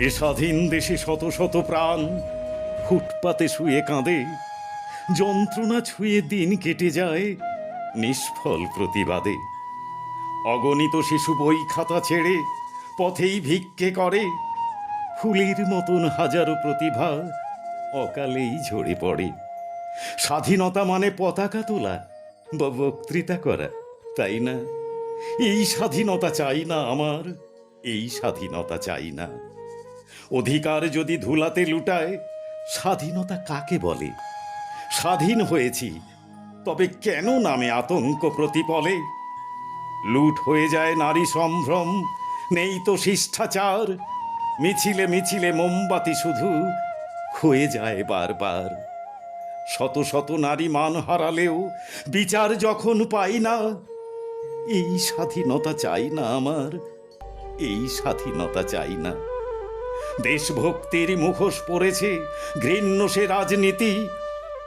এ স্বাধীন দেশে শত শত প্রাণ। ফুটপাতে শুয়ে কাঁদে। যন্ত্রণা ছুঁয়ে দিন কেটে যায়। নিষ্ফল প্রতিবাদে। অগণিত শিশু বই খাতা ছেড়ে পথেই ভিক্ষে করে। ফুলের মতন হাজারো প্রতিভা অকালেই ঝরে পড়ে। স্বাধীনতা মানে পতাকা তোলা বা বক্তৃতা করা, তাই না? এই স্বাধীনতা চাই না আমার, এই স্বাধীনতা চাই না। অধিকার যদি ধুলাতে লুটায়, স্বাধীনতা কাকে বলে? স্বাধীন হয়েছি, তবে কেন নামে আতঙ্ক প্রতিপলে? লুট হয়ে যায় নারী সম্ভ্রম, নেই তো শিষ্টাচার। মিছিলে মিছিলে মোমবাতি শুধু হয়ে যায় বারবার। শত শত নারী মান হারালেও বিচার যখন পাই না, এই স্বাধীনতা চাই না আমার, এই স্বাধীনতা চাই না। দেশভক্তির মুখোশ পড়েছে ঘৃণ্য সে রাজনীতি।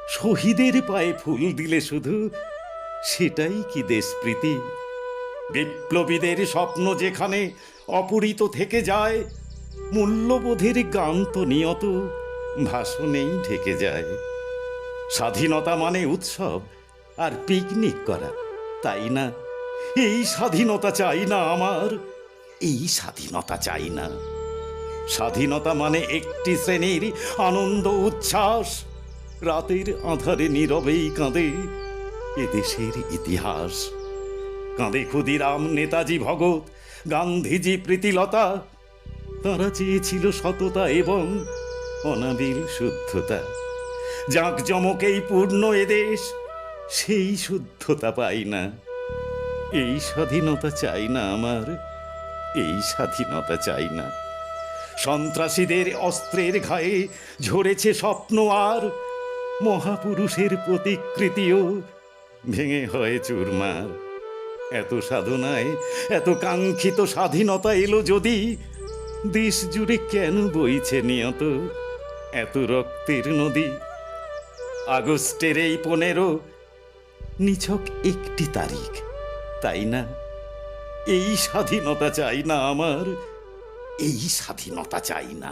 শহীদের পায়ে ফুল দিলে শুধু সেটাই কি দেশপ্রীতি। বিপ্লবীদের স্বপ্ন যেখানে অপূরিত থেকে যায়, মূল্যবোধের গান তো নিয়ত ভাষণেই ঢেকে যায়। স্বাধীনতা মানে উৎসব আর পিকনিক করা, তাই না? এই স্বাধীনতা চাই না আমার, এই স্বাধীনতা চাই না। স্বাধীনতা মানে একটি শ্রেণির আনন্দ উচ্ছ্বাস। রাতের আধারে নীরবেই কাঁদে এদেশের ইতিহাস। কাঁদে ক্ষুদিরাম, নেতাজি ভগৎ, গান্ধীজি প্রীতিলতা। তারা চেয়েছিল সততা এবং অনাবিল শুদ্ধতা। জাঁকজমকেই পূর্ণ এদেশ সেই শুদ্ধতা পাই না। এই স্বাধীনতা চাই না আমার, এই স্বাধীনতা চাই না। সন্ত্রাসীদের অস্ত্রের ঘায়ে ঝরেছে স্বপ্ন আর মহাপুরুষের প্রতিকৃতিও ভেঙে হয় চুরমার। এত সাধনায়, এত কাঙ্ক্ষিত স্বাধীনতা এলো যদি দেশ জুড়ে কেন বইছে নিয়ত? এত রক্তের নদী, আগস্টের এই পনেরো, নিছক একটি তারিখ, তাই না? এই স্বাধীনতা চাই না আমার। এই স্বাধীনতা চাই না।